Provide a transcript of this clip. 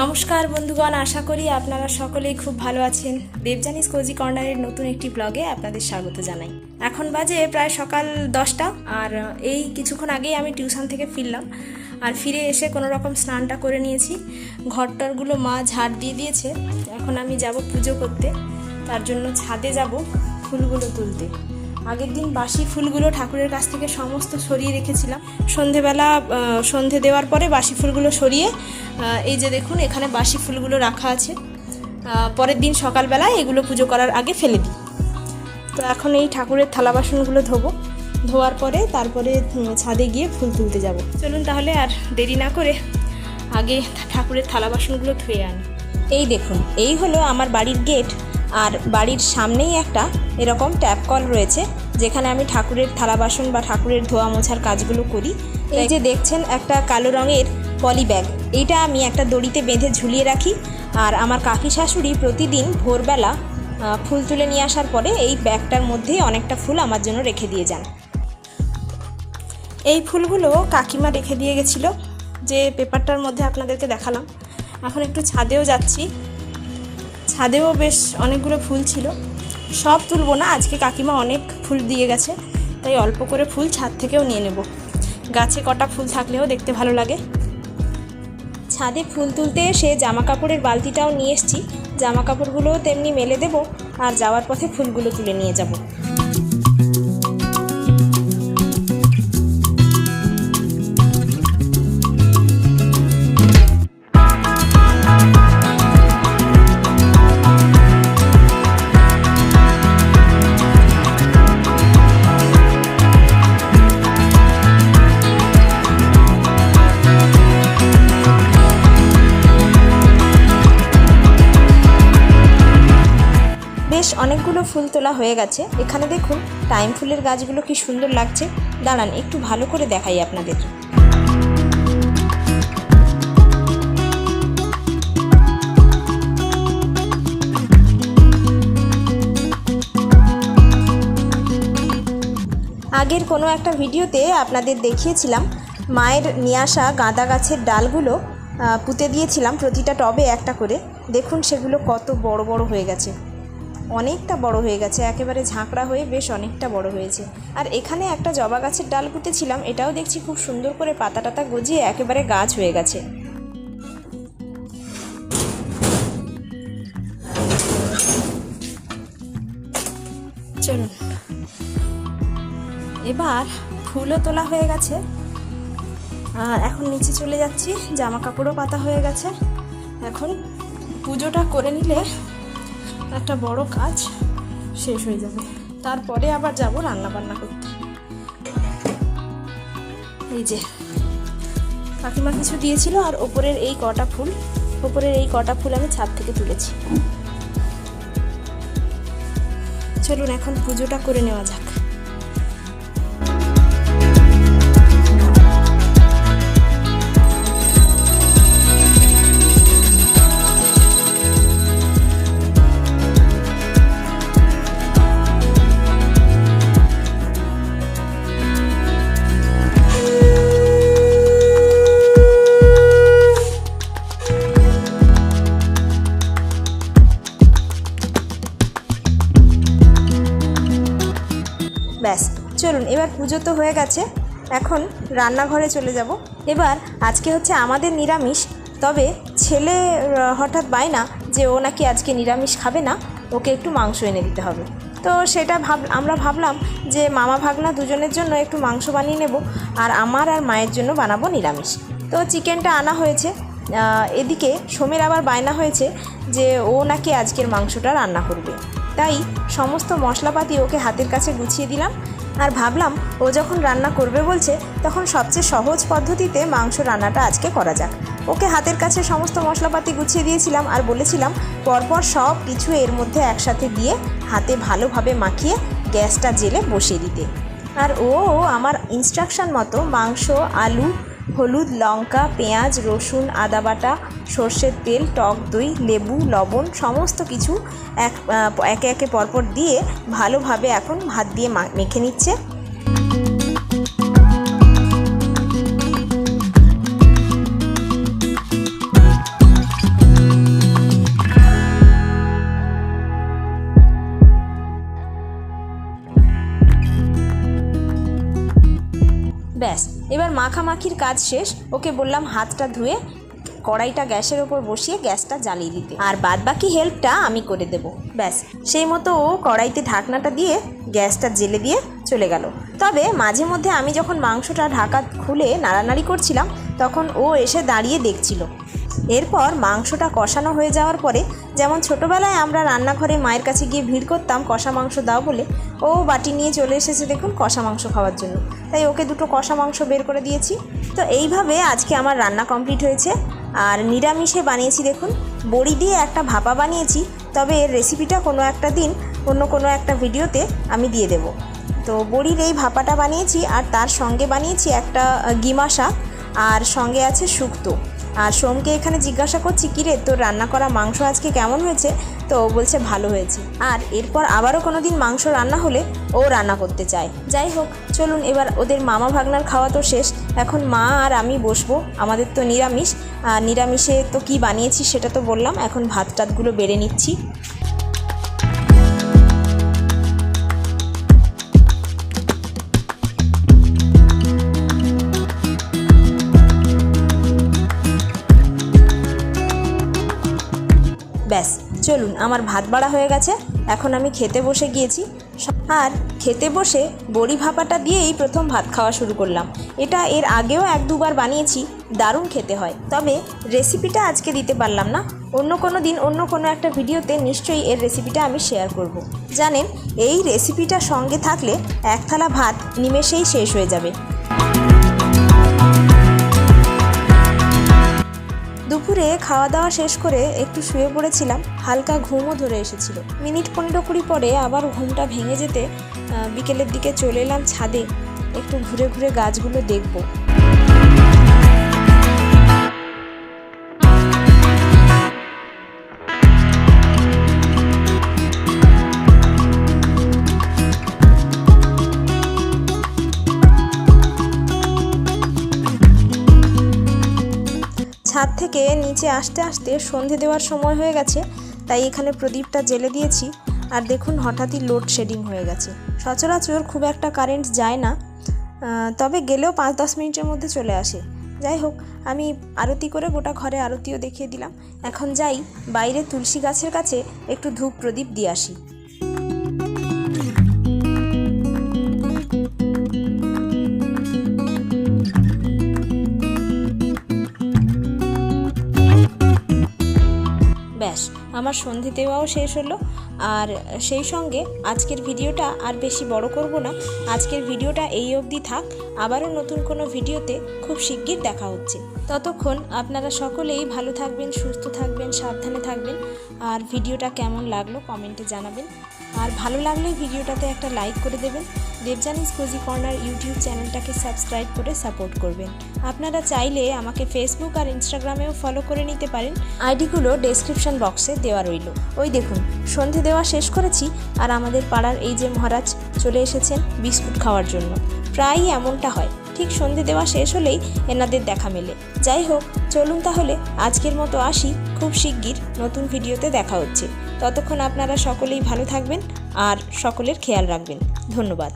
নমস্কার বন্ধুগণ, আশা করি আপনারা সকলেই খুব ভালো আছেন। দেবজানিস কোজি কর্নারের নতুন একটি ব্লগে আপনাদের স্বাগত জানাই। এখন বাজে প্রায় সকাল দশটা, আর এই কিছুক্ষণ আগেই আমি টিউশন থেকে ফিরলাম। আর ফিরে এসে কোনো রকম স্নানটা করে নিয়েছি। ঘরটরগুলো মা ঝাড় দিয়ে দিয়েছে। এখন আমি যাব পুজো করতে। তার জন্য ছাদে যাব ফুলগুলো তুলতে। আগের দিন বাসি ফুলগুলো ঠাকুরের কাছ থেকে সমস্ত সরিয়ে রেখেছিলাম। সন্ধেবেলা সন্ধে দেওয়ার পরে বাসি ফুলগুলো সরিয়ে এই যে দেখুন, এখানে বাসি ফুলগুলো রাখা আছে। পরের দিন সকালবেলা এগুলো পুজো করার আগে ফেলে দিই। তো এখন এই ঠাকুরের থালা বাসনগুলো ধোবো। ধোয়ার পরে তারপরে ছাদে গিয়ে ফুল তুলতে যাব। চলুন তাহলে আর দেরি না করে আগে ঠাকুরের থালা বাসনগুলো ধুয়ে আনি। এই দেখুন, এই হলো আমার বাড়ির গেট। আর বাড়ির সামনেই একটা এরকম ট্যাপ কল রয়েছে যেখানে আমি ঠাকুরের থালা বাসন বা ঠাকুরের ধোয়া মোছার কাজগুলো করি। এই যে দেখছেন একটা কালো রঙের পলি ব্যাগ এইটা আমি একটা দড়িতে বেঁধে ঝুলিয়ে রাখি। আর আমার কাকি শাশুড়ি প্রতিদিন ভোরবেলা ফুল তুলে নিয়ে আসার পরে এই ব্যাগটার মধ্যেই অনেকটা ফুল আমার জন্য রেখে দিয়ে যান। এই ফুলগুলো কাকিমা রেখে দিয়ে গেছিল যে পেপারটার মধ্যে আপনাদেরকে দেখালাম। এখন একটু ছাদেও যাচ্ছি। ছাদেও বেশ অনেকগুলো ফুল ছিল। সব তুলবো না, আজকে কাকিমা অনেক ফুল দিয়ে গেছে, তাই অল্প করে ফুল ছাদ থেকেও নিয়ে নেব। গাছে কটা ফুল থাকলেও দেখতে ভালো লাগে। ছাদে ফুল তুলতে এসে জামা কাপড়ের বালতিটাও নিয়ে এসেছি। জামা কাপড়গুলোও তেমনি মেলে দেব, আর যাওয়ার পথে ফুলগুলো তুলে নিয়ে যাব। তোলা হয়ে গেছে। এখানে দেখুন, টাইম ফুলের গাছগুলো কি সুন্দর লাগছে। দাঁড়ান, একটু ভালো করে দেখাই আপনাদের। আগের কোনো একটা ভিডিওতে আপনাদের দেখিয়েছিলাম, মায়ের নিয়ে আসা গাঁদা গাছের ডালগুলো পুঁতে দিয়েছিলাম প্রতিটা টবে একটা করে। দেখুন, সেগুলো কত বড় বড় হয়ে গেছে। অনেকটা বড় হয়ে গেছে, একেবারে ঝাঁকড়া হয়ে বেশ অনেকটা বড় হয়েছে। আর এখানে একটা জবা গাছের ডাল পুঁতেছিলাম এটাও দেখছি খুব সুন্দর করে পাতা টাতা গজিয়ে একেবারে গাছ হয়ে গেছে। চলুন। এবার ফুলও তোলা হয়ে গেছে। এখন নিচে চলে যাচ্ছি জামা কাপড়ও পাতা হয়ে গেছে। এখন পুজোটা করে নিলে একটা বড় কাজ শেষ হয়ে যাবে। তারপরে আবার যাব রান্না বান্না করতে। এই যে, কাকিমা কিছু দিয়েছিল আর ওপরের এই কটা ফুল, ওপরের এই কটা ফুল আমি ছাদ থেকে তুলেছি। চলুন এখন পুজোটা করে নেওয়া যাক। ব্যাস, চলুন, এবার পুজো তো হয়ে গেছে। এখন রান্নাঘরে চলে যাব। এবার আজকে হচ্ছে আমাদের নিরামিষ, তবে ছেলে হঠাৎ বায়না যে ও নাকি আজকে নিরামিষ খাবে না, ওকে একটু মাংস এনে দিতে হবে। তো সেটা ভাব, আমরা ভাবলাম যে মামা ভাগনা দুজনের জন্য একটু মাংস বানিয়ে নেব, আর আমার আর মায়ের জন্য বানাবো নিরামিষ। তো চিকেনটা আনা হয়েছে। এদিকে সোমের আবার বায়না হয়েছে যে ও নাকি আজকের মাংসটা রান্না করবে। তাই সমস্ত মশলাপাতি ওকে হাতের কাছে গুছিয়ে দিলাম আর ভাবলাম ও যখন রান্না করবে বলছে, তখন সবচেয়ে সহজ পদ্ধতিতে মাংস রান্নাটা আজকে করা যাক। ওকে হাতের কাছে সমস্ত মশলাপাতি গুছিয়ে দিয়েছিলাম আর বলেছিলাম, পরপর সব কিছু এর মধ্যে একসাথে দিয়ে হাতে ভালোভাবে মাখিয়ে গ্যাসটা জেলে বসিয়ে দিতে। আর ও আমার ইনস্ট্রাকশন মতো মাংস, আলু হলুদ, লঙ্কা, পেঁয়াজ, রসুন আদা বাটা সর্ষের তেল, টক দই, লেবু, লবণ, সমস্ত কিছু এক একে একে পরপর দিয়ে ভালোভাবে এখন ভাত দিয়ে মেখে নিচ্ছে। মাখামাখির কাজ শেষ। ওকে বললাম, হাতটা ধুয়ে কড়াইটা গ্যাসের ওপর বসিয়ে গ্যাসটা জ্বালিয়ে দিতে। আর বাদ বাকি হেল্পটা আমি করে দেব। ব্যাস, সেই মতো ও কড়াইতে ঢাকনাটা দিয়ে গ্যাসটা জেলে দিয়ে চলে গেল। তবে মাঝে মধ্যে আমি যখন মাংসটা ঢাকা খুলে নাড়ানাড়ি করছিলাম, তখন ও এসে দাঁড়িয়ে দেখছিল। এরপর মাংসটা কষানো হয়ে যাওয়ার পরে যেমন ছোটোবেলায় আমরা রান্নাঘরে মায়ের কাছে গিয়ে ভিড় করতাম, কষা মাংস দাও বলে, ও বাটি নিয়ে চলে এসেছে দেখুন কষা মাংস খাওয়ার জন্য। তাই ওকে দুটো কষা মাংস বের করে দিয়েছি। তো এইভাবে আজকে আমার রান্না কমপ্লিট হয়েছে। আর নিরামিষে বানিয়েছি দেখুন, বড়ি দিয়ে একটা ভাপা বানিয়েছি, তবে এর রেসিপিটা কোনো একটা দিন অন্য কোনো একটা ভিডিওতে আমি দিয়ে দেবো। তো বড়ির এই ভাপাটা বানিয়েছি, আর তার সঙ্গে বানিয়েছি একটা গিমা শাক আর সঙ্গে আছে শুক্তো। আর সোমকে এখানে জিজ্ঞাসা করছি, কিরে, তোর রান্না করা মাংস আজকে কেমন হয়েছে? তো ও বলছে, ভালো হয়েছে। আর এরপর আবারও কোনো দিন মাংস রান্না হলে ও রান্না করতে চায়। যাই হোক, চলুন এবার ওদের মামা ভাগনার খাওয়া তো শেষ। এখন মা আর আমি বসবো, আমাদের তো নিরামিষ। আর নিরামিষে তো কি বানিয়েছি সেটা তো বললাম, এখন ভাত টাতগুলো বেড়ে নিচ্ছি। চলুন, আমার ভাত বাড়া হয়ে গেছে, এখন আমি খেতে বসে গিয়েছি। আর খেতে বসে বড়ি ভাপাটা দিয়েই প্রথম ভাত খাওয়া শুরু করলাম। এটা এর আগেও এক দুবার বানিয়েছি, দারুণ খেতে হয়। তবে রেসিপিটা আজকে দিতে পারলাম না। অন্য কোনো দিন অন্য কোনো একটা ভিডিওতে নিশ্চয়ই এর রেসিপিটা আমি শেয়ার করব। জানেন, এই রেসিপিটা সঙ্গে থাকলে এক থালা ভাত নিমেষেই শেষ হয়ে যাবে। দুপুরে খাওয়া দাওয়া শেষ করে একটু শুয়ে পড়েছিলাম, হালকা ঘুমও ধরে এসেছিল। মিনিট পনেরো কুড়ি পরে আবার ঘুমটা ভেঙে যেতে বিকেলের দিকে চলে এলাম ছাদে, একটু ঘুরে ঘুরে গাছগুলো দেখব। থেকে নিচে আসতে আসতে সন্ধে দেওয়ার সময় হয়ে গেছে, তাই এখানে প্রদীপটা জেলে দিয়েছি। আর দেখুন, হঠাৎই লোড শেডিং হয়ে গেছে। সচরাচর খুব একটা কারেন্ট যায় না তবে গেলেও পাঁচ দশ মিনিটের মধ্যে চলে আসে। যাই হোক, আমি আরতি করে গোটা ঘরে আরতিও দেখিয়ে দিলাম। এখন যাই বাইরে তুলসী গাছের কাছে একটু ধূপ প্রদীপ দিয়ে আসি। আমার সন্ধে দেওয়াও শেষ হলো। আর সেই সঙ্গে আজকের ভিডিওটা আর বেশি বড় করব না। আজকের ভিডিওটা এই অবধি থাক। আবারও নতুন কোনো ভিডিওতে খুব শিগগির দেখা হচ্ছে। ততক্ষণ আপনারা সকলেই ভালো থাকবেন, সুস্থ থাকবেন, সাবধানে থাকবেন। আর ভিডিওটা কেমন লাগল কমেন্টে জানাবেন। আর ভালো লাগলে ভিডিওটাতে একটা লাইক করে দেবেন। দেবজানিস কোজি কর্নার ইউটিউব চ্যানেলটাকে সাবস্ক্রাইব করে সাপোর্ট করবেন। আপনারা চাইলে আমাকে ফেসবুক আর ইনস্টাগ্রামেও ফলো করে নিতে পারেন। আইডিগুলো ডেসক্রিপশন বক্সে দেওয়া রইল। ওই দেখুন, সন্ধে দেওয়া শেষ করেছি আর আমাদের পাড়ার এই যে মহারাজ চলে এসেছেন বিস্কুট খাওয়ার জন্য। প্রায়ই এমনটা হয়, ঠিক সন্ধে দেওয়া শেষ হলেই এনাদের দেখা মেলে। যাই হোক, চলুন তাহলে আজকের মতো আসি। খুব শিগগির নতুন ভিডিওতে দেখা হচ্ছে। ততক্ষণ আপনারা সকলেই ভালো থাকবেন আর সকলের খেয়াল রাখবেন। ধন্যবাদ।